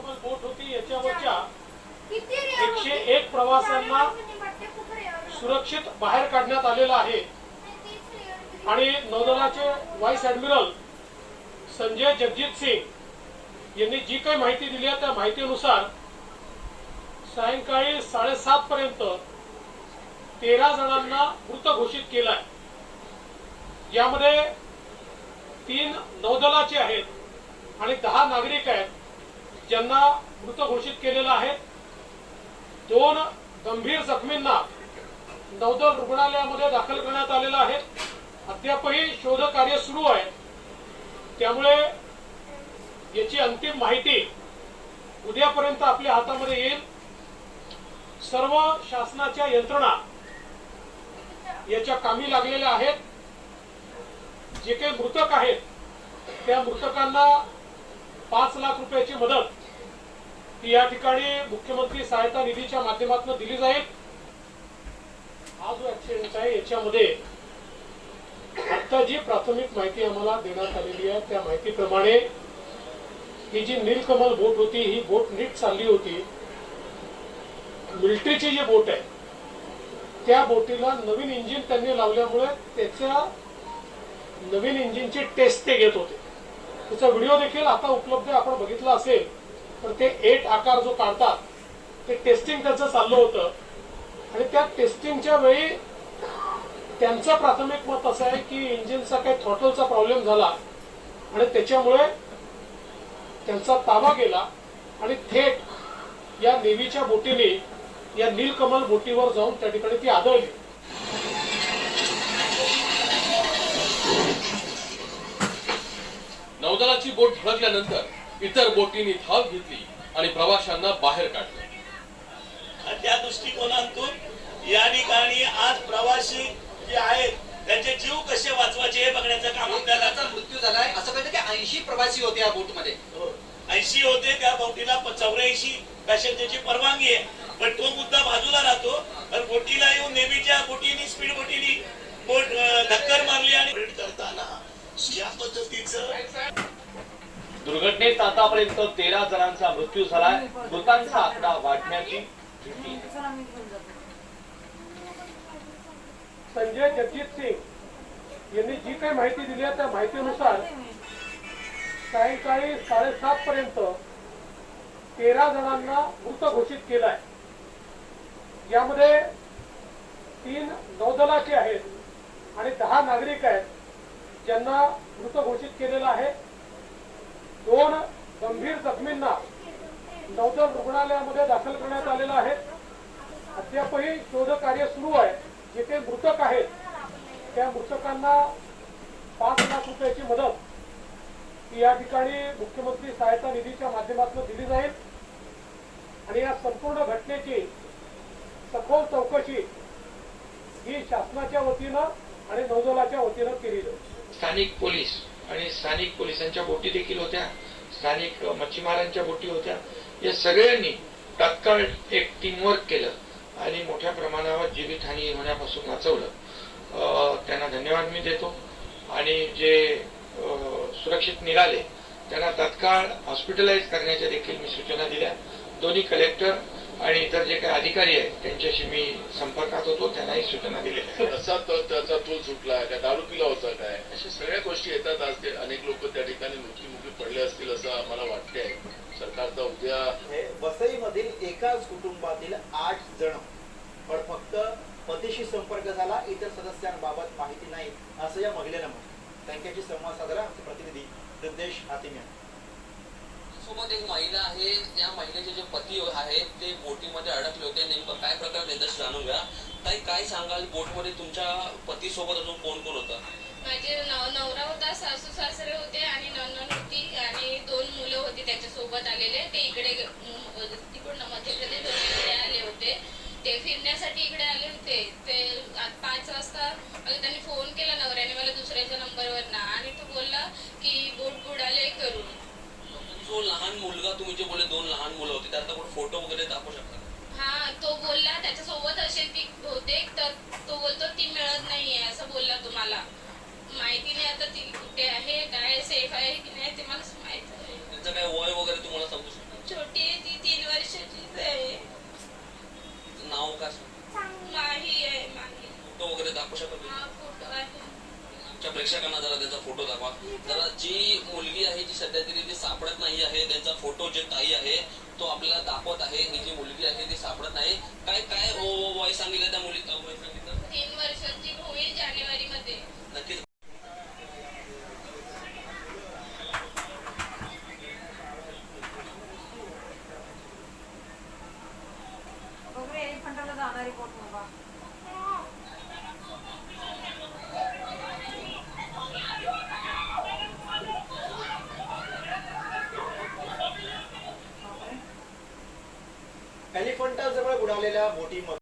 नीलकमल बोट होती याच्यावरच्या एकशे एक प्रवाशांना सुरक्षित बाहेर काढण्यात आलेलं आहे. आणि नौदलाचे व्हाईस ऍडमिरल संजय जगजित सिंग यांनी जी काही माहिती दिली आहे त्या माहितीनुसार सायंकाळी साडेसात पर्यंत तेरा जणांना मृत घोषित केलं आहे. यामध्ये तीन नौदलाचे आहेत आणि दहा नागरिक आहेत. ज्यांना मृत घोषित केलेलं आहे दोन गंभीर जखमींना नौदल रुग्णालयामध्ये दाखल करण्यात आलेलं आहे. अद्यापही शोध कार्य सुरू आहे. त्यामुळे याची अंतिम माहिती उद्यापर्यंत आपल्या हातामध्ये येईल. सर्व शासनाच्या यंत्रणा याच्या कामी लागलेल्या आहेत. जे काही मृतक आहेत त्या मृतकांना पाच लाख रुपयाची मदत ती या ठिकाणी मुख्यमंत्री सहायता निधीच्या माध्यमातून दिली जाईल. हा जो ऍक्सिडेंट आहे याच्यामध्ये आता जी प्राथमिक माहिती आम्हाला देण्यात आलेली आहे त्या माहितीप्रमाणे ही जी नीलकमल बोट होती ही बोट नीट चालली होती. मिलिटरीची जी बोट आहे त्या बोटीला नवीन इंजिन त्यांनी लावल्यामुळे त्याच्या नवीन इंजिनची टेस्ट ते घेत होते. त्याचा व्हिडिओ देखील आता उपलब्ध आपण बघितला असेल. तर ते एट आकार जो काढतात ते टेस्टिंग त्यांचं चाललं होतं. आणि त्या टेस्टिंगच्या वेळी त्यांचं प्राथमिक मत असं आहे की इंजिनचा काही थ्रॉटलचा प्रॉब्लेम झाला आणि त्याच्यामुळे त्यांचा ताबा गेला आणि थेट या नेव्हीच्या बोटीने या नीलकमल बोटीवर जाऊन त्या ठिकाणी ती आदळली. नौदलाची बोट धडकल्यानंतर इतर बोटींनी धाव घेतली आणि प्रवाशांना बाहेर काढले. त्या दृष्टिकोनातून या ठिकाणी आज प्रवासी जे आहेत त्यांचे जीव कसे वाचवायचे हे बघण्याचं काम आपल्याला मृत्यू झालाय. असं कळतं की ऐंशी प्रवासी होते या बोटमध्ये. ऐंशी होते त्या बोटीला चौऱ्याऐंशी पॅसेंजरची परवानगी आहे. पण तो मुद्दा बाजूला राहतो. तर बोटीला येऊन नेव्हीच्या बोटीनी स्पीड बोटीनी बोट धक्कर मारली आणि करताना या पद्धतीचं दुर्घटनेत आतापर्यंत तेरा जणांचा मृत्यू झालाय. मृतांचा आकडा वाढण्याची भीती संजय जगजित सिंग यांनी जी काही माहिती दिली आहे त्या माहितीनुसार सायंकाळी साडेसात पर्यंत तेरा जणांना मृत घोषित केलाय. यामध्ये तीन नौदलाचे आहेत आणि दहा नागरिक आहेत ज्यांना मृत घोषित केलेलं आहे. दोन गंभीर जखमींना नौदल रुग्णालयामध्ये दाखल करण्यात आलेलं आहे. अद्यापही शोध कार्य सुरू आहे. जे मृतक आहेत त्या मृतकांना पाच लाख रुपयाची मदत या ठिकाणी मुख्यमंत्री सहायता निधीच्या माध्यमातून दिली जाईल. आणि या संपूर्ण घटनेची सखोल चौकशी ही शासनाच्या वतीनं आणि नौदलाच्या वतीनं केली जाईल. स्थानिक पोलीस आणि स्थानिक पोलिसांच्या बोटी देखील होत्या स्थानिक मच्छीमारांच्या बोटी होत्या. या सगळ्यांनी तात्काळ एक टीमवर्क केलं आणि मोठ्या प्रमाणावर जीवितहानी होण्यापासून वाचवलं. त्यांना धन्यवाद मी देतो. आणि जे सुरक्षित निघाले त्यांना तात्काळ हॉस्पिटलाइज करण्याच्या देखील मी सूचना दिल्या. दोन्ही कलेक्टर आणि इतर जे काही अधिकारी आहेत त्यांच्याशी मी संपर्कात होतो त्यांनाही सूचना दिल्या. मधील एकाच कुटुंबातील आठ जण. पण फक्त पतीशी संपर्क झाला इतर सदस्यांबाबत माहिती नाही असं या महिलेनं म्हटलं. त्यांच्याशी संवाद साधला आमचे प्रतिनिधी रिद्देश हातिम सोबत एक महिला आहे त्या महिलेचे जे पती आहेत ते बोटीमध्ये अडकले होते. नेमकं काय प्रकार निर्देश जाणून घ्या. ताई काय सांगाल? बोटमध्ये तुमच्या पती सोबत अजून कोण कोण होतं? होते ते पाच वाजता त्यांनी फोन केला नवऱ्याने मला दुसऱ्याच्या नंबरवर ना आणि तो बोलला की बोट बुडाले करून जो लहान मुलगा तुम्ही जे बोलले दोन लहान मुलं होती त्याचा कोण फोटो वगैरे दाखवू शकता? हा तो बोलला त्याच्यासोबत असेल ती बहुतेक तर तो बोलतो ती मिळत नाहीये असं बोलला तुम्हाला माहिती नाही आता ती कुठे आहे काय सेफ आहे प्रेक्षकांना जरा त्याचा फोटो दाखवा. जरा जी मुलगी आहे जी सध्या तरी ती सापडत नाही आहे त्यांचा फोटो जे ताई आहे तो आपल्याला दाखवत आहे. ही जी मुलगी आहे ती सापडत नाही. काय काय वय सांगितलं त्या मुली तीन वर्षांची होईल जानेवारी मध्ये नक्कीच बाबा. उडालेल्या जवळ बुडालेल्या बोटीमध्ये.